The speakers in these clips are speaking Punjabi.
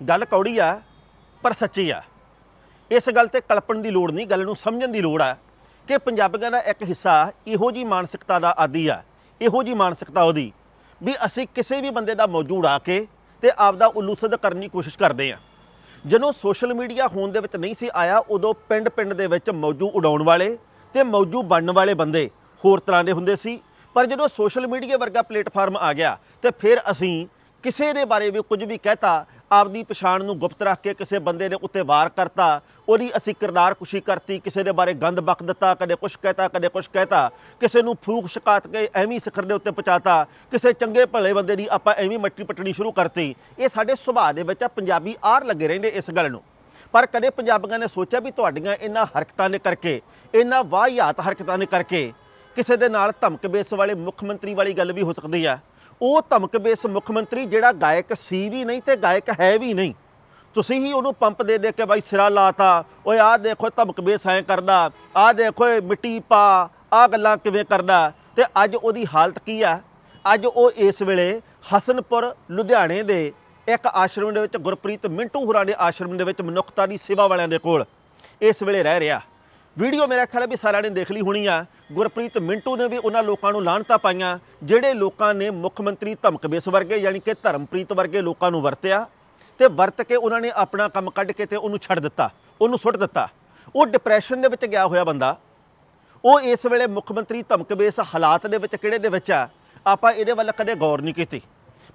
ਗੱਲ ਕੌੜੀ ਆ, ਪਰ ਸੱਚੀ ਆ। ਇਸ ਗੱਲ ਤੇ ਕਲਪਣ ਦੀ ਲੋੜ ਨਹੀਂ, ਗੱਲ ਨੂੰ ਸਮਝਣ ਦੀ ਲੋੜ ਆ ਕਿ ਪੰਜਾਬੀਆਂ ਦਾ ਇੱਕ ਹਿੱਸਾ ਇਹੋ ਜੀ ਮਾਨਸਿਕਤਾ ਦਾ ਆਦੀ ਆ, ਇਹੋ ਜੀ ਮਾਨਸਿਕਤਾ ਉਹਦੀ ਵੀ ਅਸੀਂ ਕਿਸੇ ਵੀ ਬੰਦੇ ਦਾ ਮੌਜੂ ਉਡਾ ਕੇ ਤੇ ਆਪਦਾ ਉੱਲੂ ਸਿੱਧ ਕਰਨ ਦੀ ਕੋਸ਼ਿਸ਼ ਕਰਦੇ ਆ। ਜਦੋਂ ਸੋਸ਼ਲ ਮੀਡੀਆ ਹੋਣ ਦੇ ਵਿੱਚ ਨਹੀਂ ਸੀ ਆਇਆ, ਉਦੋਂ ਪਿੰਡ-ਪਿੰਡ ਦੇ ਵਿੱਚ ਮੌਜੂ ਉਡਾਉਣ ਵਾਲੇ ਤੇ ਮੌਜੂ ਬਣਨ ਵਾਲੇ ਬੰਦੇ ਹੋਰ ਤਰ੍ਹਾਂ ਦੇ ਹੁੰਦੇ ਸੀ। ਪਰ ਜਦੋਂ ਸੋਸ਼ਲ ਮੀਡੀਆ ਵਰਗਾ ਪਲੇਟਫਾਰਮ ਆ ਗਿਆ ਤੇ ਫਿਰ ਅਸੀਂ ਕਿਸੇ ਦੇ ਬਾਰੇ ਵੀ ਕੁਝ ਵੀ ਕਹਿਤਾ ਆਪਦੀ ਪਛਾਣ ਨੂੰ ਗੁਪਤ ਰੱਖ ਕੇ ਕਿਸੇ ਬੰਦੇ ਦੇ ਉੱਤੇ ਵਾਰ ਕਰਤਾ, ਉਹਦੀ ਅਸੀਂ ਕਿਰਦਾਰ ਕੁਸ਼ੀ ਕਰਤੀ, ਕਿਸੇ ਦੇ ਬਾਰੇ ਗੰਦ ਬਕ ਦਿੱਤਾ, ਕਦੇ ਕੁਛ ਕਹਿਤਾ, ਕਦੇ ਕੁਛ ਕਹਿਤਾ, ਕਿਸੇ ਨੂੰ ਫੂਕ ਸ਼ਿਕਾਇਤ ਕੇ ਐਵੇਂ ਸਿਖਰ ਦੇ ਉੱਤੇ ਪਹੁੰਚਾਤਾ, ਕਿਸੇ ਚੰਗੇ ਭਲੇ ਬੰਦੇ ਦੀ ਆਪਾਂ ਐਵੇਂ ਮੱਟੀ ਪੱਟਣੀ ਸ਼ੁਰੂ ਕਰਤੀ। ਇਹ ਸਾਡੇ ਸੁਭਾਅ ਦੇ ਵਿੱਚ ਆ, ਪੰਜਾਬੀ ਆਰ ਲੱਗੇ ਰਹਿੰਦੇ ਇਸ ਗੱਲ ਨੂੰ। ਪਰ ਕਦੇ ਪੰਜਾਬੀਆਂ ਨੇ ਸੋਚਿਆ ਵੀ ਤੁਹਾਡੀਆਂ ਇਹਨਾਂ ਹਰਕਤਾਂ ਦੇ ਕਰਕੇ ਇਹਨਾਂ ਵਾਹਿਆਤ ਹਰਕਤਾਂ ਦੇ ਕਰਕੇ, ਕਿਸੇ ਦੇ ਨਾਲ ਧਮਕ ਬੇਸ ਵਾਲੇ ਮੁੱਖ ਮੰਤਰੀ ਵਾਲੀ ਗੱਲ ਵੀ ਹੋ ਸਕਦੀ ਆ। ਉਹ ਧਮਕ ਬੇਸ ਮੁੱਖ ਮੰਤਰੀ ਜਿਹੜਾ ਗਾਇਕ ਸੀ ਵੀ ਨਹੀਂ ਤੇ ਗਾਇਕ ਹੈ ਵੀ ਨਹੀਂ। ਤੁਸੀਂ ਹੀ ਉਹਨੂੰ ਪੰਪ ਦੇ ਦੇ ਕੇ ਬਾਈ ਸਿਰਾ ਲਾਤਾ, ਓਏ ਆਹ ਦੇਖੋ ਧਮਕ ਬੇਸ ਐ ਕਰਦਾ, ਆਹ ਦੇਖੋ ਇਹ ਮਿੱਟੀ ਪਾ, ਆਹ ਗੱਲਾਂ ਕਿਵੇਂ ਕਰਦਾ। ਤੇ ਅੱਜ ਉਹਦੀ ਹਾਲਤ ਕੀ ਆ? ਅੱਜ ਉਹ ਇਸ ਵੇਲੇ ਹਸਨਪੁਰ, ਲੁਧਿਆਣੇ ਦੇ ਇੱਕ ਆਸ਼ਰਮ ਦੇ ਵਿੱਚ ਗੁਰਪ੍ਰੀਤ ਮਿੰਟੂ ਹੁਰਾਂ ਦੇ ਆਸ਼ਰਮ ਦੇ ਵਿੱਚ ਮਨੁੱਖਤਾ ਦੀ ਸੇਵਾ ਵਾਲਿਆਂ ਦੇ ਕੋਲ ਇਸ ਵੇਲੇ ਰਹਿ ਰਿਹਾ। ਵੀਡੀਓ ਮੇਰਾ ਖਿਆਲ ਹੈ ਵੀ ਸਾਰਿਆਂ ਨੇ ਦੇਖ ਲਈ ਹੋਣੀ ਆ। ਗੁਰਪ੍ਰੀਤ ਮਿੰਟੂ ਨੇ ਵੀ ਉਹਨਾਂ ਲੋਕਾਂ ਨੂੰ ਲਾਹਣਤਾਂ ਪਾਈਆਂ, ਜਿਹੜੇ ਲੋਕਾਂ ਨੇ ਮੁੱਖ ਮੰਤਰੀ ਧਮਕ ਬੇਸ ਵਰਗੇ ਯਾਨੀ ਕਿ ਧਰਮਪ੍ਰੀਤ ਵਰਗੇ ਲੋਕਾਂ ਨੂੰ ਵਰਤਿਆ ਤੇ ਵਰਤ ਕੇ ਉਹਨਾਂ ਨੇ ਆਪਣਾ ਕੰਮ ਕੱਢ ਕੇ ਤੇ ਉਹਨੂੰ ਛੱਡ ਦਿੱਤਾ, ਉਹਨੂੰ ਸੁੱਟ ਦਿੱਤਾ। ਉਹ ਡਿਪਰੈਸ਼ਨ ਦੇ ਵਿੱਚ ਗਿਆ ਹੋਇਆ ਬੰਦਾ। ਉਹ ਇਸ ਵੇਲੇ ਮੁੱਖ ਮੰਤਰੀ ਧਮਕ ਬੇਸ ਹਾਲਾਤ ਦੇ ਵਿੱਚ ਕਿਹੜੇ ਦੇ ਵਿੱਚ ਆ, ਆਪਾਂ ਇਹਦੇ ਵੱਲ ਕਦੇ ਗੌਰ ਨਹੀਂ ਕੀਤੀ।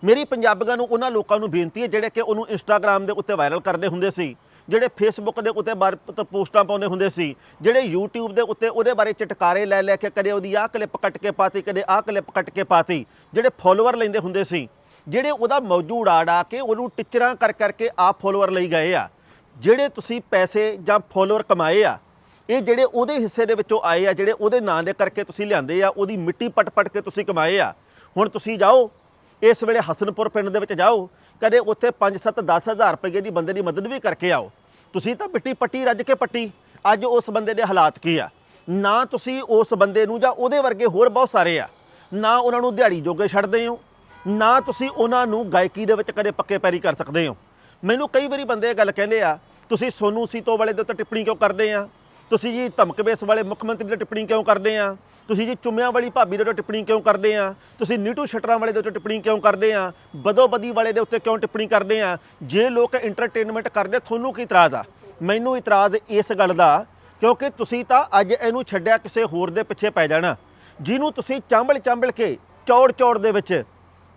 ਮੇਰੀ ਪੰਜਾਬੀਆਂ ਨੂੰ ਉਹਨਾਂ ਲੋਕਾਂ ਨੂੰ ਬੇਨਤੀ ਹੈ ਜਿਹੜੇ ਕਿ ਉਹਨੂੰ ਇੰਸਟਾਗ੍ਰam ਦੇ ਉੱਤੇ ਵਾਇਰਲ ਕਰਦੇ ਹੁੰਦੇ ਸੀ ਜਿਹੜੇ ਫੇਸਬੁੱਕ ਦੇ ਉੱਤੇ ਬਾਰ ਪੋਸਟਾਂ ਪਾਉਂਦੇ ਹੁੰਦੇ ਸੀ, ਜਿਹੜੇ YouTube ਦੇ ਉੱਤੇ ਉਹਦੇ ਬਾਰੇ ਚਟਕਾਰੇ ਲੈ ਲੈ ਕੇ ਕਦੇ ਉਹਦੀ ਆਹ ਕਲਿੱਪ ਕੱਟ ਕੇ ਪਾਤੀ, ਕਦੇ ਆਹ ਕਲਿੱਪ ਕੱਟ ਕੇ ਪਾਤੀ, ਜਿਹੜੇ ਫੋਲੋਅਰ ਲੈਂਦੇ ਹੁੰਦੇ ਸੀ, ਜਿਹੜੇ ਉਹਦਾ ਮੌਜੂਦ ਆੜਾ ਕੇ ਉਹਨੂੰ ਟਿਚਰਾਂ ਕਰ ਕਰਕੇ ਆਪ ਫੋਲੋਅਰ ਲਈ ਗਏ ਆ, ਜਿਹੜੇ ਤੁਸੀਂ ਪੈਸੇ ਜਾਂ ਫੋਲੋਅਰ ਕਮਾਏ ਆ, ਇਹ ਜਿਹੜੇ ਉਹਦੇ ਹਿੱਸੇ ਦੇ ਵਿੱਚੋਂ ਆਏ ਆ, ਜਿਹੜੇ ਉਹਦੇ ਨਾਂ ਦੇ ਕਰਕੇ ਤੁਸੀਂ ਲਿਆਂਦੇ ਆ, ਉਹਦੀ ਮਿੱਟੀ ਪਟ-ਪਟ ਕੇ ਤੁਸੀਂ ਕਮਾਏ ਆ, ਹੁਣ ਤੁਸੀਂ ਜਾਓ, ਇਸ ਵੇਲੇ ਹਸਨਪੁਰ ਪਿੰਡ ਦੇ ਵਿੱਚ ਜਾਓ, ਕਦੇ ਉੱਥੇ 5-7 10000 ਰੁਪਏ ਦੀ ਬੰਦੇ ਦੀ ਮਦਦ ਵੀ ਕਰਕੇ ਆਓ ਤੁਸੀਂ ਤਾਂ ਮਿੱਟੀ ਪੱਟੀ ਰੱਜ ਕੇ ਪੱਟੀ। ਅੱਜ ਉਸ ਬੰਦੇ ਦੇ ਹਾਲਾਤ ਕੀ ਆ? ਨਾ ਤੁਸੀਂ ਉਸ ਬੰਦੇ ਨੂੰ ਜਾਂ ਉਹਦੇ ਵਰਗੇ ਹੋਰ ਬਹੁਤ ਸਾਰੇ ਆ। ਨਾ ਉਹਨਾਂ ਨੂੰ ਦਿਹਾੜੀ ਜੋਗੇ ਛੱਡਦੇ ਹੋ। ਨਾ ਤੁਸੀਂ ਉਹਨਾਂ ਨੂੰ ਗਾਇਕੀ ਦੇ ਵਿੱਚ ਕਦੇ ਪੱਕੇ ਪੈਰੀ ਕਰ ਸਕਦੇ ਹੋ। ਮੈਨੂੰ ਕਈ ਵਾਰੀ ਬੰਦੇ ਇਹ ਗੱਲ ਕਹਿੰਦੇ ਆ, ਤੁਸੀਂ ਸੋਨੂ ਸੀਤੋ ਵਾਲੇ ਦੇ ਉੱਤੇ ਟਿੱਪਣੀ ਕਿਉਂ ਕਰਦੇ ਆ? ਤੁਸੀਂ ਜੀ ਧਮਕ ਬੇਸ ਵਾਲੇ ਮੁੱਖ ਮੰਤਰੀ ਦੀ ਟਿੱਪਣੀ ਕਿਉਂ ਕਰਦੇ ਆ? ਤੁਸੀਂ ਜੀ ਚੁੰਮਿਆਂ ਵਾਲੀ ਭਾਬੀ ਦੇ ਉੱਤੇ ਟਿੱਪਣੀ ਕਿਉਂ ਕਰਦੇ ਆ? ਤੁਸੀਂ ਨੀਟੂ ਸ਼ਟਰਾਂ ਵਾਲੇ ਦੇ ਉੱਤੇ ਟਿੱਪਣੀ ਕਿਉਂ ਕਰਦੇ ਆ? ਬਦੋਬਦੀ ਵਾਲੇ ਦੇ ਉੱਤੇ ਕਿਉਂ ਟਿੱਪਣੀ ਕਰਦੇ ਆ? ਜੇ ਲੋਕ ਐਂਟਰਟੇਨਮੈਂਟ ਕਰਦੇ, ਤੁਹਾਨੂੰ ਕੀ ਇਤਰਾਜ਼ ਆ? ਮੈਨੂੰ ਇਤਰਾਜ਼ ਇਸ ਗੱਲ ਦਾ ਕਿਉਂਕਿ ਤੁਸੀਂ ਤਾਂ ਅੱਜ ਇਹਨੂੰ ਛੱਡਿਆ ਕਿਸੇ ਹੋਰ ਦੇ ਪਿੱਛੇ ਪੈ ਜਾਣਾ। ਜਿਹਨੂੰ ਤੁਸੀਂ ਚਾਂਬਲ ਚਾਂਬਲ ਕੇ ਚੌੜ ਚੌੜ ਦੇ ਵਿੱਚ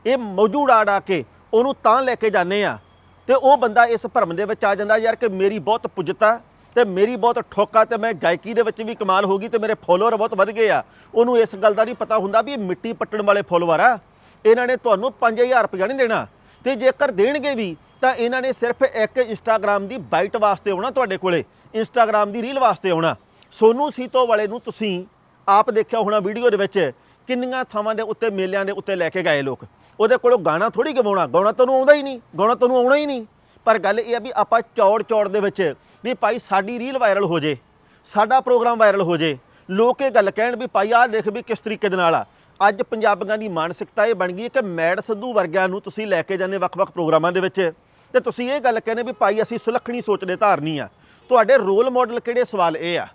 ਇਹ ਮੌਜੂਦ ਆੜ ਆ ਕੇ ਉਹਨੂੰ ਤਾਂ ਲੈ ਕੇ ਜਾਂਦੇ ਆ ਤੇ ਉਹ ਬੰਦਾ ਇਸ ਭਰਮ ਦੇ ਵਿੱਚ ਆ ਜਾਂਦਾ, ਯਾਰ ਕਿ ਮੇਰੀ ਬਹੁਤ ਪੁੱਜਤਾ। ਤੇ ਮੇਰੀ ਬਹੁਤ ਠੋਕਾ ਤੇ ਮੈਂ ਗਾਇਕੀ ਦੇ ਵਿੱਚ ਵੀ ਕਮਾਲ ਹੋ ਗਈ ਤੇ ਮੇਰੇ ਫੋਲੋਅਰ ਬਹੁਤ ਵੱਧ ਗਏ ਆ। ਉਹਨੂੰ ਇਸ ਗੱਲ ਦਾ ਨਹੀਂ ਪਤਾ ਹੁੰਦਾ ਵੀ ਇਹ ਮਿੱਟੀ ਪੱਟਣ ਵਾਲੇ ਫੋਲੋਅਰ ਆ। ਇਹਨਾਂ ਨੇ ਤੁਹਾਨੂੰ 5000 ਰੁਪਇਆ ਨਹੀਂ ਦੇਣਾ। ਤੇ ਜੇਕਰ ਦੇਣਗੇ ਵੀ, ਤਾਂ ਇਹਨਾਂ ਨੇ ਸਿਰਫ ਇੱਕ ਇੰਸਟਾਗ੍ਰam ਦੀ ਬਾਈਟ ਵਾਸਤੇ ਆਉਣਾ ਤੁਹਾਡੇ ਕੋਲੇ। ਇੰਸਟਾਗ੍ਰam ਦੀ ਰੀਲ ਵਾਸਤੇ ਆਉਣਾ। ਸੋਨੂ ਸੀਤੋ ਵਾਲੇ ਨੂੰ ਤੁਸੀਂ ਆਪ ਦੇਖਿਆ ਹੋਣਾ ਵੀਡੀਓ ਦੇ ਵਿੱਚ ਕਿੰਨੀਆਂ ਥਾਵਾਂ ਦੇ ਉੱਤੇ ਮੇਲਿਆਂ ਦੇ ਉੱਤੇ ਲੈ ਕੇ ਗਏ ਲੋਕ। ਉਹਦੇ ਕੋਲੋਂ ਗਾਣਾ ਥੋੜੀ ਗਵਾਉਣਾ। ਗਾਉਣਾ ਤੈਨੂੰ ਆਉਂਦਾ ਹੀ ਨਹੀਂ। ਗਾਉਣਾ ਤੈਨੂੰ ਆਉਣਾ ਹੀ ਨਹੀਂ। ਪਰ ਗੱਲ ਇਹ ਆ ਵੀ ਆਪਾਂ ਚੌੜ ਚੌੜ ਦੇ ਵਿੱਚ ਵੀ ਭਾਈ ਸਾਡੀ ਰੀਲ ਵਾਇਰਲ ਹੋ ਜੇ, ਸਾਡਾ ਪ੍ਰੋਗਰਾਮ ਵਾਇਰਲ ਹੋ ਜੇ, ਲੋਕ ਇਹ ਗੱਲ ਕਹਿਣ ਵੀ ਭਾਈ ਆਹ ਦੇਖ ਵੀ ਕਿਸ ਤਰੀਕੇ ਦੇ ਨਾਲ ਆ। ਅੱਜ ਪੰਜਾਬੀਆਂ ਦੀ ਮਾਨਸਿਕਤਾ ਇਹ ਬਣ ਗਈ ਕਿ ਮੈਡ ਸਿੱਧੂ ਵਰਗਿਆਂ ਨੂੰ ਤੁਸੀਂ ਲੈ ਕੇ ਜਾਂਦੇ ਵੱਖ-ਵੱਖ ਪ੍ਰੋਗਰਾਮਾਂ ਦੇ ਵਿੱਚ। ਤੇ ਤੁਸੀਂ ਇਹ ਗੱਲ ਕਹਿੰਦੇ ਵੀ ਭਾਈ ਅਸੀਂ ਸੁਲੱਖਣੀ ਸੋਚਦੇ ਧਾਰਨੀ ਆ। ਤੁਹਾਡੇ ਰੋਲ ਮਾਡਲ ਕਿਹੜੇ ਸਵਾਲ ਇਹ ਆ?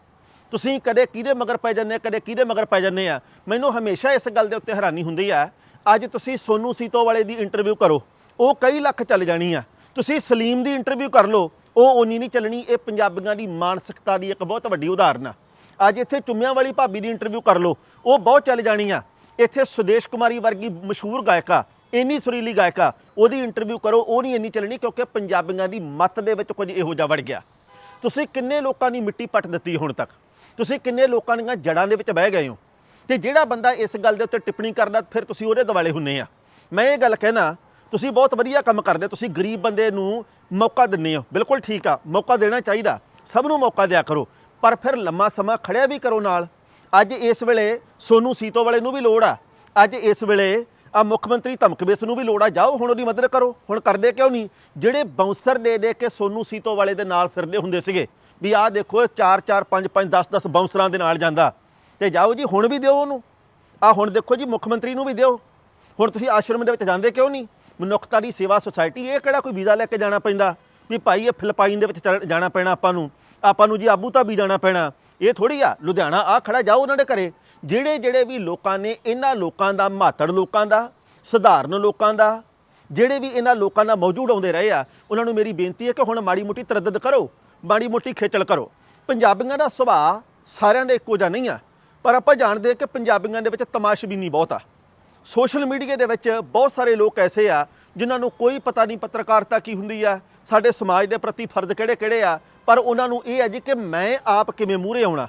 ਤੁਸੀਂ ਕਦੇ ਕਿਹਦੇ ਮਗਰ ਪੈ ਜਾਂਦੇ ਕਦੇ ਕਿਹਦੇ ਮਗਰ ਪੈ ਜਾਂਦੇ ਆ? ਮੈਨੂੰ ਹਮੇਸ਼ਾ ਇਸ ਗੱਲ ਦੇ ਉੱਤੇ ਹੈਰਾਨੀ ਹੁੰਦੀ ਆ। ਅੱਜ ਤੁਸੀਂ ਸੋਨੂ ਸੀਤੋ ਵਾਲੇ ਦੀ ਇੰਟਰਵਿਊ ਕਰੋ, ਉਹ ਕਈ ਲੱਖ ਚੱਲ ਜਾਣੀ ਆ। ਤੁਸੀਂ ਸਲੀਮ ਦੀ ਇੰਟਰਵਿਊ ਕਰ ਲਓ ਉਹ ਓਨੀ ਨਹੀਂ ਚੱਲਣੀ, ਇਹ ਪੰਜਾਬੀਆਂ ਦੀ ਮਾਨਸਿਕਤਾ ਦੀ ਇੱਕ ਬਹੁਤ ਵੱਡੀ ਉਦਾਹਰਨ ਆ। ਅੱਜ ਇੱਥੇ ਚੁੰਮਿਆਂ ਵਾਲੀ ਭਾਬੀ ਦੀ ਇੰਟਰਵਿਊ ਕਰ ਲਓ, ਉਹ ਬਹੁਤ ਚੱਲ ਜਾਣੀ ਆ। ਇੱਥੇ ਸੁਦੇਸ਼ ਕੁਮਾਰੀ ਵਰਗੀ ਮਸ਼ਹੂਰ ਗਾਇਕਾ ਇੰਨੀ ਸੁਰੀਲੀ ਗਾਇਕਾ ਉਹਦੀ ਇੰਟਰਵਿਊ ਕਰੋ, ਉਹ ਨਹੀਂ ਇੰਨੀ ਚੱਲਣੀ ਕਿਉਂਕਿ ਪੰਜਾਬੀਆਂ ਦੀ ਮੱਤ ਦੇ ਵਿੱਚ ਕੁਝ ਇਹੋ ਜਿਹਾ ਵੜ ਗਿਆ। ਤੁਸੀਂ ਕਿੰਨੇ ਲੋਕਾਂ ਦੀ ਮਿੱਟੀ ਪੱਟ ਦਿੱਤੀ ਹੁਣ ਤੱਕ? ਤੁਸੀਂ ਕਿੰਨੇ ਲੋਕਾਂ ਦੀਆਂ ਜੜਾਂ ਦੇ ਵਿੱਚ ਬਹਿ ਗਏ ਹੋ? ਤੇ ਜਿਹੜਾ ਬੰਦਾ ਇਸ ਗੱਲ ਦੇ ਉੱਤੇ ਟਿੱਪਣੀ ਕਰਦਾ, ਫਿਰ ਤੁਸੀਂ ਉਹਦੇ ਦਿਵਾਲੇ ਹੁੰਨੇ ਆ। ਮੈਂ ਇਹ ਗੱਲ ਕਹਿਣਾ, ਤੁਸੀਂ ਬਹੁਤ ਵਧੀਆ ਕੰਮ ਕਰਦੇ, ਤੁਸੀਂ ਗਰੀਬ ਬੰਦੇ ਨੂੰ ਮੌਕਾ ਦਿੰਦੇ ਹੋ। ਬਿਲਕੁਲ ਠੀਕ ਆ, ਮੌਕਾ ਦੇਣਾ ਚਾਹੀਦਾ। ਸਭ ਨੂੰ ਮੌਕਾ ਦਿਆ ਕਰੋ। ਪਰ ਫਿਰ ਲੰਮਾ ਸਮਾਂ ਖੜਿਆ ਵੀ ਕਰੋ ਨਾਲ। ਅੱਜ ਇਸ ਵੇਲੇ ਸੋਨੂ ਸੀਤੋ ਵਾਲੇ ਨੂੰ ਵੀ ਲੋੜ ਆ। ਅੱਜ ਇਸ ਵੇਲੇ ਆ ਮੁੱਖ ਮੰਤਰੀ ਧਮਕਬੇਸ ਨੂੰ ਵੀ ਲੋੜ ਆ। ਜਾਓ ਹੁਣ ਉਹਦੀ ਮਦਦ ਕਰੋ। ਹੁਣ ਕਰਦੇ ਕਿਉਂ ਨਹੀਂ? ਜਿਹੜੇ ਬਾਉਂਸਰ ਦੇ ਦੇ ਕੇ ਸੋਨੂ ਸੀਤੋ ਵਾਲੇ ਦੇ ਨਾਲ ਫਿਰਦੇ ਹੁੰਦੇ ਸੀਗੇ। ਵੀ ਆਹ ਦੇਖੋ 4 4 5 5 10 10 ਬਾਉਂਸਰਾਂ ਦੇ ਨਾਲ ਜਾਂਦਾ। ਤੇ ਜਾਓ ਜੀ, ਹੁਣ ਵੀ ਦਿਓ ਉਹਨੂੰ। ਆ ਹੁਣ ਦੇਖੋ ਜੀ, ਮੁੱਖ ਮੰਤਰੀ ਨੂੰ ਵੀ ਦਿਓ। ਹੁਣ ਤੁਸੀਂ ਆਸ਼ਰਮ ਦੇ ਵਿੱਚ ਜਾਂਦੇ ਕਿਉਂ ਨਹੀਂ? ਮਨੁੱਖਤਾ ਦੀ ਸੇਵਾ ਸੁਸਾਇਟੀ ਇਹ ਕਿਹੜਾ ਕੋਈ ਵੀਜ਼ਾ ਲੈ ਕੇ ਜਾਣਾ ਪੈਂਦਾ? ਵੀ ਭਾਈ ਇਹ ਫਿਲਪਾਈਨ ਦੇ ਵਿੱਚ ਚੱਲ- ਜਾਣਾ ਪੈਣਾ ਆਪਾਂ ਨੂੰ। ਆਪਾਂ ਨੂੰ ਜੀ ਆਬੂ ਧਾਬੀ ਜਾਣਾ ਪੈਣਾ। ਇਹ ਥੋੜੀ ਆ, ਲੁਧਿਆਣਾ ਆ, ਖੜਾ ਜਾਓ ਉਹਨਾਂ ਦੇ ਘਰੇ। ਜਿਹੜੇ ਜਿਹੜੇ ਵੀ ਲੋਕਾਂ ਨੇ, ਇਹਨਾਂ ਲੋਕਾਂ ਦਾ, ਮਾਤੜ ਲੋਕਾਂ ਦਾ, ਸਧਾਰਨ ਲੋਕਾਂ ਦਾ, ਜਿਹੜੇ ਵੀ ਇਹਨਾਂ ਲੋਕਾਂ ਨਾਲ ਮੌਜੂਦ ਆਉਂਦੇ ਰਹੇ ਆ, ਉਹਨਾਂ ਨੂੰ ਮੇਰੀ ਬੇਨਤੀ ਹੈ ਕਿ ਹੁਣ ਮਾੜੀ ਮੋਟੀ ਤਰੱਦਦ ਕਰੋ, ਮਾੜੀ ਮੋਟੀ ਖੇਚਲ ਕਰੋ। ਪੰਜਾਬੀਆਂ ਦਾ ਸੁਭਾਅ ਸਾਰਿਆਂ ਦਾ ਇੱਕੋ ਜਿਹਾ ਨਹੀਂ ਆ, ਪਰ ਆਪਾਂ ਜਾਣਦੇ ਹਾਂ ਕਿ ਪੰਜਾਬੀਆਂ ਦੇ ਵਿੱਚ ਤਮਾਸ਼ਬੀਨੀ ਬਹੁਤ ਆ। ਸੋਸ਼ਲ ਮੀਡੀਆ ਦੇ ਵਿੱਚ ਬਹੁਤ ਸਾਰੇ ਲੋਕ ਐਸੇ ਆ, ਜਿਨ੍ਹਾਂ ਨੂੰ ਕੋਈ ਪਤਾ ਨਹੀਂ ਪੱਤਰਕਾਰਤਾ ਕੀ ਹੁੰਦੀ ਆ, ਸਾਡੇ ਸਮਾਜ ਦੇ ਪ੍ਰਤੀ ਫਰਜ਼ ਕਿਹੜੇ ਕਿਹੜੇ ਆ, ਪਰ ਉਹਨਾਂ ਨੂੰ ਇਹ ਹੈ ਜੀ ਕਿ ਮੈਂ ਆਪ ਕਿਵੇਂ ਮੂਹਰੇ ਆਉਣਾ?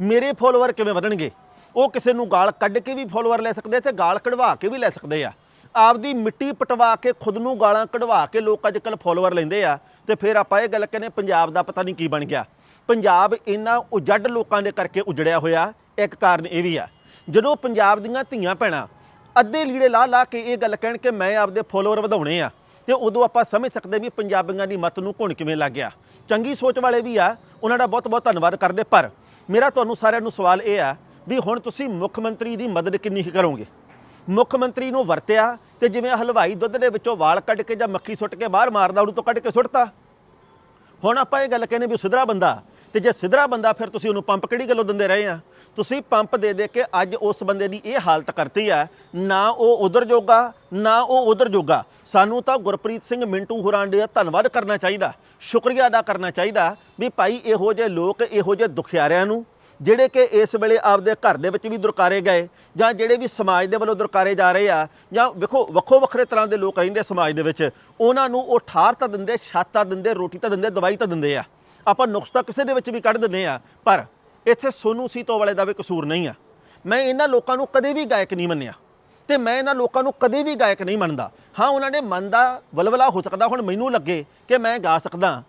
ਮੇਰੇ ਫੋਲੋਅਰ ਕਿਵੇਂ ਵਧਣਗੇ? ਉਹ ਕਿਸੇ ਨੂੰ ਗਾਲ ਕੱਢ ਕੇ ਵੀ ਫੋਲੋਅਰ ਲੈ ਸਕਦੇ ਤੇ ਗਾਲ ਕਢਵਾ ਕੇ ਵੀ ਲੈ ਸਕਦੇ ਆ। ਆਪਦੀ ਮਿੱਟੀ ਪਟਵਾ ਕੇ ਖੁਦ ਨੂੰ ਗਾਲਾਂ ਕਢਵਾ ਕੇ ਲੋਕ ਅੱਜ ਕੱਲ ਫੋਲੋਅਰ ਲੈਂਦੇ ਆ ਤੇ ਫਿਰ ਆਪਾਂ ਇਹ ਗੱਲ ਕਹਿੰਦੇ ਪੰਜਾਬ ਦਾ ਪਤਾ ਨਹੀਂ ਕੀ ਬਣ ਗਿਆ। ਪੰਜਾਬ ਇਹਨਾਂ ਉਜੜ ਲੋਕਾਂ ਦੇ ਕਰਕੇ ਉਜੜਿਆ ਹੋਇਆ, ਇੱਕ ਕਾਰਨ ਇਹ ਵੀ ਆ। ਜਦੋਂ ਪੰਜਾਬ ਦੀਆਂ ਧੀਆਂ ਭੈਣਾਂ ਅੱਧੇ ਲੀੜੇ ਲਾ ਲਾ ਕੇ ਇਹ ਗੱਲ ਕਹਿਣ ਕਿ ਮੈਂ ਆਪਦੇ ਫੋਲੋਅਰ ਵਧਾਉਣੇ ਆ। ਤੇ ਉਦੋਂ ਆਪਾਂ ਸਮਝ ਸਕਦੇ ਵੀ ਪੰਜਾਬੀਆਂ ਦੀ ਮਤ ਨੂੰ ਘੁਣ ਕਿਵੇਂ ਲੱਗ ਗਿਆ। ਚੰਗੀ ਸੋਚ ਵਾਲੇ ਵੀ ਆ, ਉਹਨਾਂ ਦਾ ਬਹੁਤ ਬਹੁਤ ਧੰਨਵਾਦ ਕਰਦੇ। ਪਰ ਮੇਰਾ ਤੁਹਾਨੂੰ ਸਾਰਿਆਂ ਨੂੰ ਸਵਾਲ ਇਹ ਆ ਵੀ ਹੁਣ ਤੁਸੀਂ ਮੁੱਖ ਮੰਤਰੀ ਦੀ ਮਦਦ ਕਿੰਨੀ ਕੁ ਕਰੋਗੇ? ਮੁੱਖ ਮੰਤਰੀ ਨੂੰ ਵਰਤਿਆ ਤੇ ਜਿਵੇਂ ਹਲਵਾਈ ਦੁੱਧ ਦੇ ਵਿੱਚੋਂ ਵਾਲ ਕੱਢ ਕੇ ਜਾਂ ਮੱਖੀ ਸੁੱਟ ਕੇ ਬਾਹਰ ਮਾਰਦਾ, ਉਹਨੂੰ ਤੋਂ ਕੱਢ ਕੇ ਸੁੱਟਤਾ। ਹੁਣ ਆਪਾਂ ਇਹ ਗੱਲ ਕਹਿੰਦੇ ਵੀ ਸੁਧਰਾ ਬੰਦਾ ਤੇ ਜੇ ਸਿਧਰਾ ਬੰਦਾ ਫਿਰ ਤੁਸੀਂ ਉਹਨੂੰ ਪੰਪ ਕਿਹੜੀ ਗੱਲੋਂ ਦਿੰਦੇ ਰਹੇ ਆ? ਤੁਸੀਂ ਪੰਪ ਦੇ ਦੇ ਕੇ ਅੱਜ ਉਸ ਬੰਦੇ ਦੀ ਇਹ ਹਾਲਤ ਕਰਤੀ ਆ, ਨਾ ਉਹ ਉਧਰ ਜੋਗਾ, ਨਾ ਉਹ ਉਧਰ ਜੋਗਾ। ਸਾਨੂੰ ਤਾਂ ਗੁਰਪ੍ਰੀਤ ਸਿੰਘ ਮਿੰਟੂ ਹੋਰਾਂ ਦੇ ਧੰਨਵਾਦ ਕਰਨਾ ਚਾਹੀਦਾ, ਸ਼ੁਕਰੀਆ ਅਦਾ ਕਰਨਾ ਚਾਹੀਦਾ ਵੀ ਭਾਈ ਇਹੋ ਜਿਹੇ ਲੋਕ, ਇਹੋ ਜਿਹੇ ਦੁਖਿਆਰਿਆਂ ਨੂੰ, ਜਿਹੜੇ ਕਿ ਇਸ ਵੇਲੇ ਆਪਦੇ ਘਰ ਦੇ ਵਿੱਚ ਵੀ ਦੁਰਕਾਰੇ ਗਏ, ਜਾਂ ਜਿਹੜੇ ਵੀ ਸਮਾਜ ਦੇ ਵੱਲੋਂ ਦੁਰਕਾਰੇ ਜਾ ਰਹੇ ਆ, ਜਾਂ ਵੇਖੋ, ਵੱਖੋ ਵੱਖਰੇ ਤਰ੍ਹਾਂ ਦੇ ਲੋਕ ਰਹਿੰਦੇ ਸਮਾਜ ਦੇ ਵਿੱਚ, ਉਹਨਾਂ ਨੂੰ ਉਹ ਠਾਰ ਤਾਂ ਦਿੰਦੇ, ਛੱਤ ਤਾਂ ਦਿੰਦੇ, ਰੋਟੀ ਤਾਂ ਦਿੰਦੇ, ਦਵਾਈ ਤਾਂ ਦਿੰਦੇ ਆ। ਆਪਾਂ ਨੁਕਸ ਤਾਂ ਕਿਸੇ ਦੇ ਵਿੱਚ ਵੀ ਕੱਢ ਦਿੰਦੇ ਆ, ਪਰ ਇੱਥੇ ਸੋਨੂ ਸੀਤੋ ਵਾਲੇ ਦਾ ਵੀ ਕਸੂਰ ਨਹੀਂ ਆ। ਮੈਂ ਇਹਨਾਂ ਲੋਕਾਂ ਨੂੰ ਕਦੇ ਵੀ ਗਾਇਕ ਨਹੀਂ ਮੰਨਿਆ ਤੇ ਮੈਂ ਇਹਨਾਂ ਲੋਕਾਂ ਨੂੰ ਕਦੇ ਵੀ ਗਾਇਕ ਨਹੀਂ ਮੰਨਦਾ। ਹਾਂ, ਉਹਨਾਂ ਨੇ ਮਨ ਦਾ ਵਲਵਲਾ ਹੋ ਸਕਦਾ, ਹੁਣ ਮੈਨੂੰ ਲੱਗੇ ਕਿ ਮੈਂ ਗਾ ਸਕਦਾ।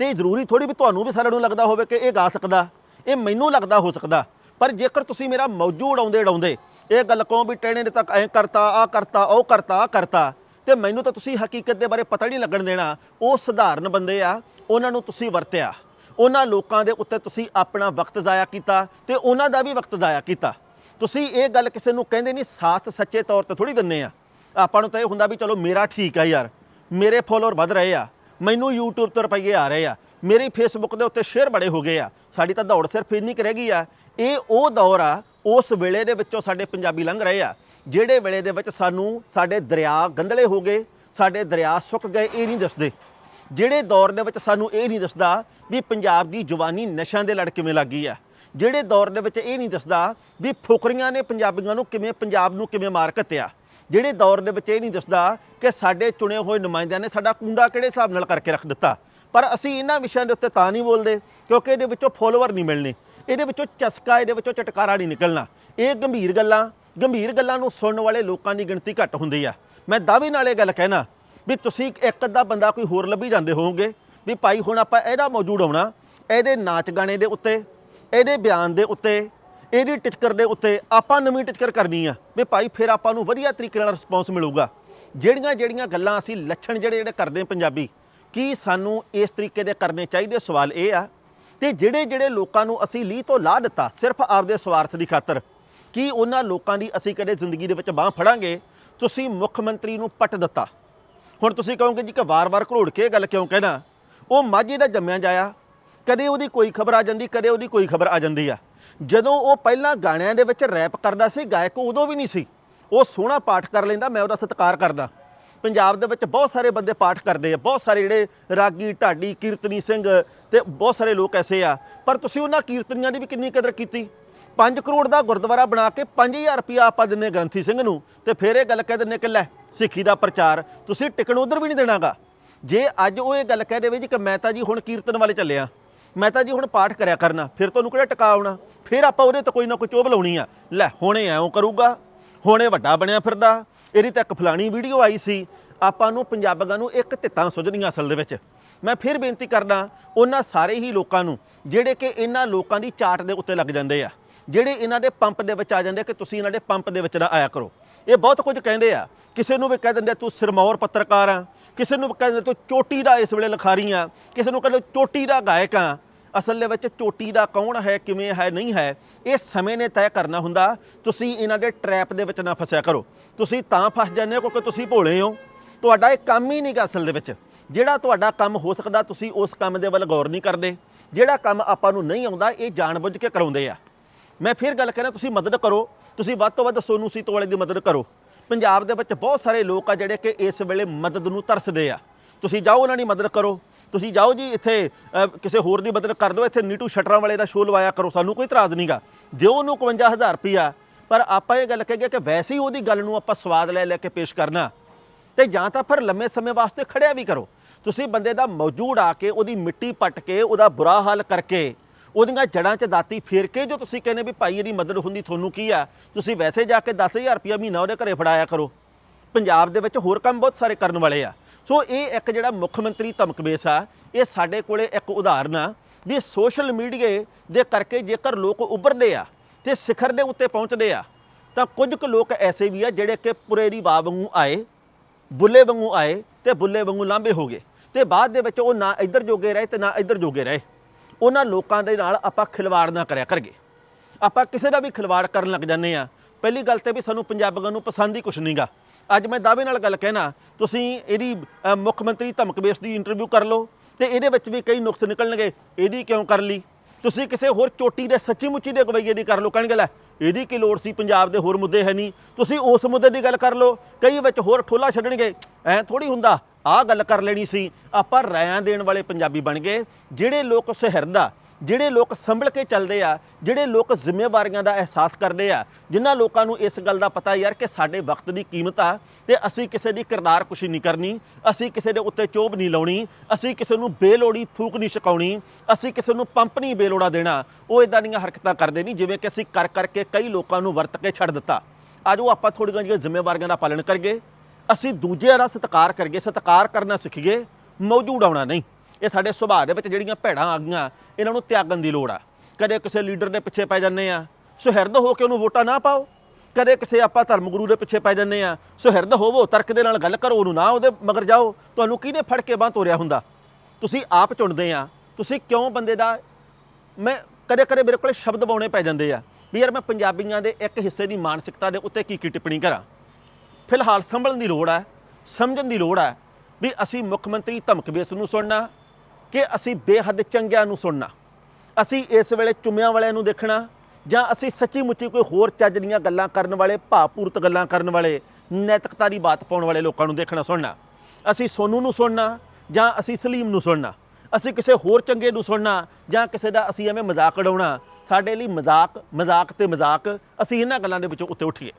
ਤੇ ਜ਼ਰੂਰੀ ਥੋੜੀ ਵੀ ਤੁਹਾਨੂੰ ਵੀ ਸਾਰਿਆਂ ਨੂੰ ਲੱਗਦਾ ਹੋਵੇ ਕਿ ਇਹ ਗਾ ਸਕਦਾ, ਇਹ ਮੈਨੂੰ ਲੱਗਦਾ ਹੋ ਸਕਦਾ। ਪਰ ਜੇਕਰ ਤੁਸੀਂ ਮੇਰਾ ਮੌਜੂ ਉਡਾਉਂਦੇ ਉਡਾਉਂਦੇ ਇਹ ਗੱਲ ਕਹੋ ਵੀ ਟੈਣੇ ਨੇ ਤਾਂ ਐ ਕਰਤਾ ਆ ਕਰਤਾ, ਉਹ ਕਰਤਾ ਆ ਕਰਤਾ, ਤੇ ਮੈਨੂੰ ਤਾਂ ਤੁਸੀਂ ਹਕੀਕਤ ਦੇ ਬਾਰੇ ਪਤਾ ਨਹੀਂ ਲੱਗਣ ਦੇਣਾ। ਉਹ ਸਧਾਰਨ ਬੰਦੇ ਆ ਉਹਨਾਂ ਨੂੰ ਤੁਸੀਂ ਵਰਤਿਆ। ਉਹਨਾਂ ਲੋਕਾਂ ਦੇ ਉੱਤੇ ਤੁਸੀਂ ਆਪਣਾ ਵਕਤ ਜ਼ਾਇਆ ਕੀਤਾ ਤੇ ਉਹਨਾਂ ਦਾ ਵੀ ਵਕਤ ਜ਼ਾਇਆ ਕੀਤਾ। ਤੁਸੀਂ ਇਹ ਗੱਲ ਕਿਸੇ ਨੂੰ ਕਹਿੰਦੇ ਨਹੀਂ, ਸਾਥ ਸੱਚੇ ਤੌਰ ਤੇ ਥੋੜੀ ਦਿੰਨੇ ਆ। ਆਪਾਂ ਨੂੰ ਤਾਂ ਇਹ ਹੁੰਦਾ ਵੀ ਚਲੋ ਮੇਰਾ ਠੀਕ ਆ ਯਾਰ, ਮੇਰੇ ਫੋਲੋਅਰ ਵੱਧ ਰਹੇ ਆ, ਮੈਨੂੰ YouTube ਤੋਂ ਰੁਪਈਏ ਆ ਰਹੇ ਆ, ਮੇਰੀ Facebook ਦੇ ਉੱਤੇ ਸ਼ੇਅਰ ਬੜੇ ਹੋ ਗਏ ਆ, ਸਾਡੀ ਤਾਂ ਦੌੜ ਸਿਰਫ ਇੰਨੀ ਕੁ ਰਹਿ ਗਈ ਆ। ਇਹ ਉਹ ਦੌਰ ਆ, ਉਸ ਵੇਲੇ ਦੇ ਵਿੱਚੋਂ ਸਾਡੇ ਪੰਜਾਬੀ ਲੰਘ ਰਹੇ ਆ, ਜਿਹੜੇ ਵੇਲੇ ਦੇ ਵਿੱਚ ਸਾਨੂੰ ਸਾਡੇ ਦਰਿਆ ਗੰਧਲੇ ਹੋ ਗਏ, ਸਾਡੇ ਦਰਿਆ ਸੁੱਕ ਗਏ, ਇਹ ਨਹੀਂ ਦੱਸਦੇ। ਜਿਹੜੇ ਦੌਰ ਦੇ ਵਿੱਚ ਸਾਨੂੰ ਇਹ ਨਹੀਂ ਦੱਸਦਾ ਵੀ ਪੰਜਾਬ ਦੀ ਜਵਾਨੀ ਨਸ਼ਿਆਂ ਦੇ ਲੜ ਕਿਵੇਂ ਲੱਗੀ ਆ। ਜਿਹੜੇ ਦੌਰ ਦੇ ਵਿੱਚ ਇਹ ਨਹੀਂ ਦੱਸਦਾ ਵੀ ਫੁਕਰੀਆਂ ਨੇ ਪੰਜਾਬੀਆਂ ਨੂੰ ਕਿਵੇਂ ਪੰਜਾਬ ਨੂੰ ਕਿਵੇਂ ਮਾਰ ਘੱਤਿਆ ਜਿਹੜੇ ਦੌਰ ਦੇ ਵਿੱਚ ਇਹ ਨਹੀਂ ਦੱਸਦਾ ਕਿ ਸਾਡੇ ਚੁਣੇ ਹੋਏ ਨੁਮਾਇੰਦਿਆਂ ਨੇ ਸਾਡਾ ਕੁੰਡਾ ਕਿਹੜੇ ਹਿਸਾਬ ਨਾਲ ਕਰਕੇ ਰੱਖ ਦਿੱਤਾ। ਪਰ ਅਸੀਂ ਇਹਨਾਂ ਵਿਸ਼ਿਆਂ ਦੇ ਉੱਤੇ ਤਾਂ ਨਹੀਂ ਬੋਲਦੇ ਕਿਉਂਕਿ ਇਹਦੇ ਵਿੱਚੋਂ ਫੋਲੋਅਰ ਨਹੀਂ ਮਿਲਣੇ। ਇਹਦੇ ਵਿੱਚੋਂ ਚਸਕਾ ਇਹਦੇ ਵਿੱਚੋਂ ਚਟਕਾਰਾ ਨਹੀਂ ਨਿਕਲਣਾ। ਇਹ ਗੰਭੀਰ ਗੱਲਾਂ ਗੰਭੀਰ ਗੱਲਾਂ ਨੂੰ ਸੁਣਨ ਵਾਲੇ ਲੋਕਾਂ ਦੀ ਗਿਣਤੀ ਘੱਟ ਹੁੰਦੀ ਆ। ਮੈਂ ਦਾਅਵੇ ਨਾਲ ਇਹ ਗੱਲ ਕਹਿਣਾ ਵੀ ਤੁਸੀਂ ਇੱਕ ਅੱਧਾ ਬੰਦਾ ਕੋਈ ਹੋਰ ਲੱਭੀ ਜਾਂਦੇ ਹੋਵੋਗੇ। ਵੀ ਭਾਈ ਹੁਣ ਆਪਾਂ ਇਹਦਾ ਮੌਜੂਦ ਆਉਣਾ ਇਹਦੇ ਨਾਚ ਗਾਣੇ ਦੇ ਉੱਤੇ, ਇਹਦੇ ਬਿਆਨ ਦੇ ਉੱਤੇ, ਇਹਦੀ ਟਿਚਕਰ ਦੇ ਉੱਤੇ ਆਪਾਂ ਨਵੀਂ ਟਿਚਕਰ ਕਰਨੀ ਆ। ਵੀ ਭਾਈ ਫਿਰ ਆਪਾਂ ਨੂੰ ਵਧੀਆ ਤਰੀਕੇ ਨਾਲ ਰਿਸਪੌਂਸ ਮਿਲੂਗਾ। ਜਿਹੜੀਆਂ ਜਿਹੜੀਆਂ ਗੱਲਾਂ ਅਸੀਂ ਲੱਛਣ ਜਿਹੜੇ ਜਿਹੜੇ ਕਰਦੇ ਪੰਜਾਬੀ, ਕੀ ਸਾਨੂੰ ਇਸ ਤਰੀਕੇ ਦੇ ਕਰਨੇ ਚਾਹੀਦੇ? ਸਵਾਲ ਇਹ ਆ। ਤੇ ਜਿਹੜੇ ਜਿਹੜੇ ਲੋਕਾਂ ਨੂੰ ਅਸੀਂ ਲੀਹ ਤੋਂ ਲਾ ਦਿੱਤਾ, ਸਿਰਫ ਆਪਦੇ ਸਵਾਰਥ ਦੀ ਖਾਤਰ, ਕੀ ਉਹਨਾਂ ਲੋਕਾਂ ਦੀ ਅਸੀਂ ਕਦੇ ਜ਼ਿੰਦਗੀ ਦੇ ਵਿੱਚ ਬਾਹ ਫੜਾਂਗੇ? ਤੁਸੀਂ ਮੁੱਖ ਮੰਤਰੀ ਨੂੰ ਪੱਟ ਦਿੱਤਾ। ਹੁਣ ਤੁਸੀਂ ਕਹੋਗੇ ਜੀ ਕਿ ਵਾਰ-ਵਾਰ ਘਰੋੜ ਕੇ ਇਹ ਗੱਲ ਕਿਉਂ ਕਹਿਣਾ? ਉਹ ਮਾਝੇ ਦਾ ਜੰਮਿਆ ਜਾਇਆ। ਕਦੇ ਉਹਦੀ ਕੋਈ ਖਬਰ ਆ ਜਾਂਦੀ, ਕਦੇ ਉਹਦੀ ਕੋਈ ਖਬਰ ਆ ਜਾਂਦੀ ਆ। ਜਦੋਂ ਉਹ ਪਹਿਲਾਂ ਗਾਣਿਆਂ ਦੇ ਵਿੱਚ ਰੈਪ ਕਰਦਾ ਸੀ, ਗਾਇਕ ਉਦੋਂ ਵੀ ਨਹੀਂ ਸੀ। ਉਹ ਸੋਹਣਾ ਪਾਠ ਕਰ ਲੈਂਦਾ, ਮੈਂ ਉਹਦਾ ਸਤਿਕਾਰ ਕਰਦਾ। ਪੰਜਾਬ ਦੇ ਵਿੱਚ ਬਹੁਤ ਸਾਰੇ ਬੰਦੇ ਪਾਠ ਕਰਦੇ ਆ, ਬਹੁਤ ਸਾਰੇ ਜਿਹੜੇ ਰਾਗੀ, ਢਾਡੀ, ਕੀਰਤਨੀ ਸਿੰਘ ਤੇ ਬਹੁਤ ਸਾਰੇ ਲੋਕ ਐਸੇ ਆ। ਪਰ ਤੁਸੀਂ ਉਹਨਾਂ ਕੀਰਤਨੀਆਂ ਦੀ ਵੀ ਕਿੰਨੀ ਕਦਰ ਕੀਤੀ? 5 ਕਰੋੜ ਦਾ ਗੁਰਦੁਆਰਾ ਬਣਾ ਕੇ 5000 ਰੁਪਇਆ ਆਪਾਂ ਦਿੰਨੇ ਗ੍ਰੰਥੀ ਸਿੰਘ ਨੂੰ ਤੇ ਫਿਰ ਇਹ ਗੱਲ ਕਹਿ ਦਿੰਨੇ ਕਿ ਲੈ ਸਿੱਖੀ ਦਾ ਪ੍ਰਚਾਰ, ਤੁਸੀਂ ਟਿਕਣ ਉਧਰ ਵੀ ਨਹੀਂ ਦੇਣਾਗਾ। ਜੇ ਅੱਜ ਉਹ ਇਹ ਗੱਲ ਕਹਿ ਦੇਵੇ ਜੀ ਕਿ ਮੈਂ ਤਾਂ ਜੀ ਹੁਣ ਕੀਰਤਨ ਵਾਲੇ ਚੱਲਿਆ, ਮੈਂ ਤਾਂ ਜੀ ਹੁਣ ਪਾਠ ਕਰਿਆ ਕਰਨਾ, ਫਿਰ ਤੁਹਾਨੂੰ ਕਿਹੜਾ ਟਿਕਾ ਆਉਣਾ? ਫਿਰ ਆਪਾਂ ਉਹਦੇ ਤੇ ਕੋਈ ਨਾ ਕੋਈ ਚੋਬ ਲਾਉਣੀ ਆ। ਲੈ, ਹੁਣੇ ਐਉਂ ਕਰੂਗਾ, ਹੁਣੇ ਵੱਡਾ ਬਣਿਆ ਫਿਰਦਾ, ਇਹਦੀ ਤਾਂ ਇੱਕ ਫਲਾਣੀ ਵੀਡੀਓ ਆਈ ਸੀ, ਆਪਾਂ ਨੂੰ ਪੰਜਾਬੀਆਂ ਨੂੰ ਇੱਕ ਧਿੱਤਾਂ ਸੁਝਣੀਆਂ ਅਸਲ ਦੇ ਵਿੱਚ। ਮੈਂ ਫਿਰ ਬੇਨਤੀ ਕਰਦਾ, ਉਹਨਾਂ ਸਾਰੇ ਹੀ ਲੋਕਾਂ ਨੂੰ, ਜਿਹੜੇ ਕਿ ਇਹਨਾਂ ਲੋਕਾਂ ਦੀ ਚਾਟ ਦੇ ਉੱਤੇ ਲੱਗ ਜਾਂਦੇ ਆ। ਜਿਹੜੇ ਇਹਨਾਂ ਦੇ ਪੰਪ ਦੇ ਵਿੱਚ ਆ ਜਾਂਦੇ ਕਿ ਤੁਸੀਂ ਇਹਨਾਂ ਦੇ ਪੰਪ ਦੇ ਵਿੱਚ ਨਾ ਆਇਆ ਕਰੋ। ਇਹ ਬਹੁਤ ਕੁਝ ਕਹਿੰਦੇ ਆ। ਕਿਸੇ ਨੂੰ ਵੀ ਕਹਿ ਦਿੰਦੇ ਤੂੰ ਸਿਰਮੌਰ ਪੱਤਰਕਾਰ ਆ। ਕਿਸੇ ਨੂੰ ਵੀ ਕਹਿ ਦਿੰਦੇ ਤੂੰ ਚੋਟੀ ਦਾ ਇਸ ਵੇਲੇ ਲਿਖਾਰੀ ਆ। ਕਿਸੇ ਨੂੰ ਕਹਿੰਦੇ ਚੋਟੀ ਦਾ ਗਾਇਕ ਆ। ਅਸਲ ਦੇ ਵਿੱਚ ਚੋਟੀ ਦਾ ਕੌਣ ਹੈ, ਕਿਵੇਂ ਹੈ, ਨਹੀਂ ਹੈ, ਇਹ ਸਮੇਂ ਨੇ ਤੈਅ ਕਰਨਾ ਹੁੰਦਾ। ਤੁਸੀਂ ਇਹਨਾਂ ਦੇ ਟਰੈਪ ਦੇ ਵਿੱਚ ਨਾ ਫਸਿਆ ਕਰੋ। ਤੁਸੀਂ ਤਾਂ ਫਸ ਜਾਂਦੇ ਹੋ ਕਿਉਂਕਿ ਤੁਸੀਂ ਭੋਲੇ ਹੋ। ਤੁਹਾਡਾ ਇਹ ਕੰਮ ਹੀ ਨਹੀਂਗਾ ਅਸਲ ਦੇ ਵਿੱਚ। ਜਿਹੜਾ ਤੁਹਾਡਾ ਕੰਮ ਹੋ ਸਕਦਾ, ਤੁਸੀਂ ਉਸ ਕੰਮ ਦੇ ਵੱਲ ਗੌਰ ਨਹੀਂ ਕਰਦੇ। ਜਿਹੜਾ ਕੰਮ ਆਪਾਂ ਨੂੰ ਨਹੀਂ ਆਉਂਦਾ, ਇਹ ਜਾਣਬੁੱਝ ਕੇ ਕਰਾਉਂਦੇ ਆ। ਮੈਂ ਫਿਰ ਗੱਲ ਕਰਾਂ, ਤੁਸੀਂ ਮਦਦ ਕਰੋ। ਤੁਸੀਂ ਵੱਧ ਤੋਂ ਵੱਧ ਸੋਨੂ ਸੀਤੋ ਵਾਲੇ ਦੀ ਮਦਦ ਕਰੋ। ਪੰਜਾਬ ਦੇ ਵਿੱਚ ਬਹੁਤ ਸਾਰੇ ਲੋਕ ਆ ਜਿਹੜੇ ਕਿ ਇਸ ਵੇਲੇ ਮਦਦ ਨੂੰ ਤਰਸਦੇ ਆ। ਤੁਸੀਂ ਜਾਓ, ਉਹਨਾਂ ਦੀ ਮਦਦ ਕਰੋ। ਤੁਸੀਂ ਜਾਓ ਜੀ, ਇੱਥੇ ਕਿਸੇ ਹੋਰ ਦੀ ਮਦਦ ਕਰ ਦਿਓ। ਇੱਥੇ ਨੀਟੂ ਸ਼ਟਰਾਂ ਵਾਲੇ ਦਾ ਸ਼ੋਅ ਲਵਾਇਆ ਕਰੋ। ਸਾਨੂੰ ਕੋਈ ਇਤਰਾਜ਼ ਨਹੀਂਗਾ ਦਿਓ ਉਹਨੂੰ 51000 ਰੁਪਿਆ ਪਰ ਆਪਾਂ ਇਹ ਗੱਲ ਕਹੀਏ ਕਿ ਵੈਸੇ ਹੀ ਉਹਦੀ ਗੱਲ ਨੂੰ ਆਪਾਂ ਸਵਾਦ ਲੈ ਲੈ ਕੇ ਪੇਸ਼ ਕਰਨਾ। ਤੇ ਜਾਂ ਤਾਂ ਫਿਰ ਲੰਮੇ ਸਮੇਂ ਵਾਸਤੇ ਖੜਿਆ ਵੀ ਕਰੋ। ਤੁਸੀਂ ਬੰਦੇ ਦਾ ਮੌਜੂਦ ਆ ਕੇ ਉਹਦੀ ਮਿੱਟੀ ਪੱਟ ਕੇ, ਉਹਦਾ ਬੁਰਾ ਹਾਲ ਕਰਕੇ ਉਹਦੀਆਂ ਜੜਾਂ 'ਚ ਦਾਤੀ ਫੇਰ ਕੇ ਜੋ ਤੁਸੀਂ ਕਹਿੰਦੇ ਵੀ ਭਾਈ ਇਹਦੀ ਮਦਦ ਹੁੰਦੀ, ਤੁਹਾਨੂੰ ਕੀ ਆ? ਤੁਸੀਂ ਵੈਸੇ ਜਾ ਕੇ 10000 ਰੁਪਇਆ ਮਹੀਨਾ ਉਹਦੇ ਘਰੇ ਫੜਾਇਆ ਕਰੋ। ਪੰਜਾਬ ਦੇ ਵਿੱਚ ਹੋਰ ਕੰਮ ਬਹੁਤ ਸਾਰੇ ਕਰਨ ਵਾਲੇ ਆ। ਸੋ ਇਹ ਇੱਕ ਜਿਹੜਾ ਮੁੱਖ ਮੰਤਰੀ ਧਮਕਬੇਸ ਆ, ਇਹ ਸਾਡੇ ਕੋਲੇ ਇੱਕ ਉਦਾਹਰਨ ਆ ਵੀ ਸੋਸ਼ਲ ਮੀਡੀਆ ਦੇ ਕਰਕੇ ਜੇਕਰ ਲੋਕ ਉੱਭਰਦੇ ਆ ਤੇ ਸਿਖਰ ਦੇ ਉੱਤੇ ਪਹੁੰਚਦੇ ਆ, ਤਾਂ ਕੁਝ ਕੁ ਲੋਕ ਐਸੇ ਵੀ ਆ ਜਿਹੜੇ ਕਿ ਪੁਰੇਰੀ ਬਾਬ ਵਾਂਗੂ ਆਏ, ਬੁੱਲੇ ਵਾਂਗੂ ਆਏ ਤੇ ਬੁੱਲੇ ਵਾਂਗੂ ਲਾਂਬੇ ਹੋ ਗਏ। ਤੇ ਬਾਅਦ ਦੇ ਵਿੱਚ ਉਹ ਨਾ ਇੱਧਰ ਜੋਗੇ ਰਹੇ ਤੇ ਨਾ ਇੱਧਰ ਜੋਗੇ ਰਹੇ। ਉਹਨਾਂ ਲੋਕਾਂ ਦੇ ਨਾਲ ਆਪਾਂ ਖਿਲਵਾੜ ਨਾ ਕਰਿਆ ਕਰਗੇ ਆਪਾਂ ਕਿਸੇ ਦਾ ਵੀ ਖਿਲਵਾੜ ਕਰਨ ਲੱਗ ਜਾਂਦੇ ਆ ਪਹਿਲੀ ਗੱਲ ਤੇ ਵੀ ਸਾਨੂੰ ਪੰਜਾਬੀਆਂ ਨੂੰ ਪਸੰਦ ਹੀ ਕੁਛ ਨਹੀਂਗਾ। ਅੱਜ ਮੈਂ ਦਾਅਵੇ ਨਾਲ ਗੱਲ ਕਹਿਣਾ, ਤੁਸੀਂ ਇਹਦੀ ਮੁੱਖ ਮੰਤਰੀ ਧਮਕਬੇਸ ਦੀ ਇੰਟਰਵਿਊ ਕਰ ਲਓ ਤੇ ਇਹਦੇ ਵਿੱਚ ਵੀ ਕਈ ਨੁਕਸ ਨਿਕਲਣਗੇ। ਇਹਦੀ ਕਿਉਂ ਕਰ ਲਈ? ਤੁਸੀਂ ਕਿਸੇ ਹੋਰ ਚੋਟੀ ਦੇ ਸੱਚੀ ਮੁੱਚੀ ਦੇ ਗਵਈਏ ਦੀ ਕਰ ਲਓ, ਕਹਿਣਗੇ, ਲੈ, ਇਹਦੀ ਕੀ ਲੋੜ ਸੀ? ਪੰਜਾਬ ਦੇ ਹੋਰ ਮੁੱਦੇ ਹੈ ਨਹੀਂ। ਤੁਸੀਂ ਉਸ ਮੁੱਦੇ ਦੀ ਗੱਲ ਕਰ ਲਓ। ਕਈ ਵਿੱਚ ਹੋਰ ਠੋਲਾ ਛੱਡਣਗੇ। ਐ ਥੋੜੀ ਹੁੰਦਾ। ਆਹ ਗੱਲ ਕਰ ਲੈਣੀ ਸੀ, ਆਪਾਂ ਰਾਇਆਂ ਦੇਣ ਵਾਲੇ ਪੰਜਾਬੀ ਬਣ ਗਏ। ਜਿਹੜੇ ਲੋਕ ਸੁਹਿਰਦਾ ਜਿਹੜੇ ਲੋਕ ਸੰਭਲ ਕੇ ਚੱਲਦੇ ਆ, ਜਿਹੜੇ ਲੋਕ ਜ਼ਿੰਮੇਵਾਰੀਆਂ ਦਾ ਅਹਿਸਾਸ ਕਰਦੇ ਆ, ਜਿਨ੍ਹਾਂ ਲੋਕਾਂ ਨੂੰ ਇਸ ਗੱਲ ਦਾ ਪਤਾ ਯਾਰ ਕਿ ਸਾਡੇ ਵਕਤ ਦੀ ਕੀਮਤ ਆ ਤੇ ਅਸੀਂ ਕਿਸੇ ਦੀ ਕਿਰਦਾਰ ਕੁਸ਼ੀ ਨਹੀਂ ਕਰਨੀ, ਅਸੀਂ ਕਿਸੇ ਦੇ ਉੱਤੇ ਚੋਬ ਨਹੀਂ ਲਾਉਣੀ, ਅਸੀਂ ਕਿਸੇ ਨੂੰ ਬੇਲੋੜੀ ਫੂਕ ਨਹੀਂ ਛਕਾਉਣੀ, ਅਸੀਂ ਕਿਸੇ ਨੂੰ ਪੰਪ ਨਹੀਂ ਬੇਲੋੜਾ ਦੇਣਾ। ਉਹ ਇਦਾਂ ਦੀਆਂ ਹਰਕਤਾਂ ਕਰਦੇ ਨਹੀਂ ਜਿਵੇਂ ਕਿ ਅਸੀਂ ਕਰ ਕਰਕੇ ਕਈ ਲੋਕਾਂ ਨੂੰ ਵਰਤ ਕੇ ਛੱਡ ਦਿੱਤਾ। ਅੱਜ ਉਹ ਆਪਾਂ ਥੋੜ੍ਹੀਆਂ ਜਿਹੀਆਂ ਜ਼ਿੰਮੇਵਾਰੀਆਂ ਦਾ ਪਾਲਣ ਕਰੀਏ ਅਸੀਂ ਦੂਜਿਆਂ ਦਾ ਸਤਿਕਾਰ ਕਰੀਏ, ਸਤਿਕਾਰ ਕਰਨਾ ਸਿੱਖੀਏ ਮੌਜੂਦ ਆਉਣਾ ਨਹੀਂ। ਇਹ ਸਾਡੇ ਸੁਭਾਅ ਦੇ ਵਿੱਚ ਜਿਹੜੀਆਂ ਭੈੜਾਂ ਆ ਗਈਆਂ, ਇਹਨਾਂ ਨੂੰ ਤਿਆਗਣ ਦੀ ਲੋੜ ਆ। ਕਦੇ ਕਿਸੇ ਲੀਡਰ ਦੇ ਪਿੱਛੇ ਪੈ ਜਾਂਦੇ ਆ, ਸੁਹਿਰਦ ਹੋ ਕੇ ਉਹਨੂੰ ਵੋਟਾਂ ਨਾ ਪਾਓ। ਕਦੇ ਕਿਸੇ ਆਪਾਂ ਧਰਮ ਗੁਰੂ ਦੇ ਪਿੱਛੇ ਪੈ ਜਾਂਦੇ ਆ, ਸੁਹਿਰਦ ਹੋਵੋ, ਤਰਕ ਦੇ ਨਾਲ ਗੱਲ ਕਰੋ, ਉਹਨੂੰ ਨਾ ਉਹਦੇ ਮਗਰ ਜਾਓ। ਤੁਹਾਨੂੰ ਕਿਹਨੇ ਫੜ ਕੇ ਬਾਂਹ ਤੋਰਿਆ ਹੁੰਦਾ? ਤੁਸੀਂ ਆਪ ਚੁਣਦੇ ਆ। ਤੁਸੀਂ ਕਿਉਂ ਬੰਦੇ ਦਾ ਮੈਂ ਕਦੇ ਕਦੇ ਮੇਰੇ ਕੋਲ ਸ਼ਬਦ ਬਾਉਣੇ ਪੈ ਜਾਂਦੇ ਆ, ਵੀ ਯਾਰ ਮੈਂ ਪੰਜਾਬੀਆਂ ਦੇ ਇੱਕ ਹਿੱਸੇ ਦੀ ਮਾਨਸਿਕਤਾ ਦੇ ਉੱਤੇ ਕੀ ਕੀ ਟਿੱਪਣੀ ਕਰਾਂ? ਫਿਲਹਾਲ ਸੰਭਲਣ ਦੀ ਲੋੜ ਹੈ, ਸਮਝਣ ਦੀ ਲੋੜ ਹੈ ਵੀ ਅਸੀਂ ਮੁੱਖ ਮੰਤਰੀ ਧਮਕਬੇਸ ਨੂੰ ਸੁਣਨਾ, ਕਿ ਅਸੀਂ ਬੇਹੱਦ ਚੰਗਿਆਂ ਨੂੰ ਸੁਣਨਾ। ਅਸੀਂ ਇਸ ਵੇਲੇ ਚੁੰਮਿਆਂ ਵਾਲਿਆਂ ਨੂੰ ਦੇਖਣਾ, ਜਾਂ ਅਸੀਂ ਸੱਚੀ ਮੁੱਚੀ ਕੋਈ ਹੋਰ ਚੱਜ ਦੀਆਂ ਗੱਲਾਂ ਕਰਨ ਵਾਲੇ, ਭਾਵਪੂਰਤ ਗੱਲਾਂ ਕਰਨ ਵਾਲੇ, ਨੈਤਿਕਤਾ ਦੀ ਬਾਤ ਪਾਉਣ ਵਾਲੇ ਲੋਕਾਂ ਨੂੰ ਦੇਖਣਾ, ਸੁਣਨਾ। ਅਸੀਂ ਸੋਨੂ ਨੂੰ ਸੁਣਨਾ, ਜਾਂ ਅਸੀਂ ਸਲੀਮ ਨੂੰ ਸੁਣਨਾ। ਅਸੀਂ ਕਿਸੇ ਹੋਰ ਚੰਗੇ ਨੂੰ ਸੁਣਨਾ, ਜਾਂ ਕਿਸੇ ਦਾ ਅਸੀਂ ਐਵੇਂ ਮਜ਼ਾਕ ਉਡਾਉਣਾ। ਸਾਡੇ ਲਈ ਮਜ਼ਾਕ ਮਜ਼ਾਕ ਤੇ ਮਜ਼ਾਕ, ਅਸੀਂ ਇਹਨਾਂ ਗੱਲਾਂ ਦੇ ਵਿੱਚੋਂ ਉੱਤੇ ਉੱਠੀਏ।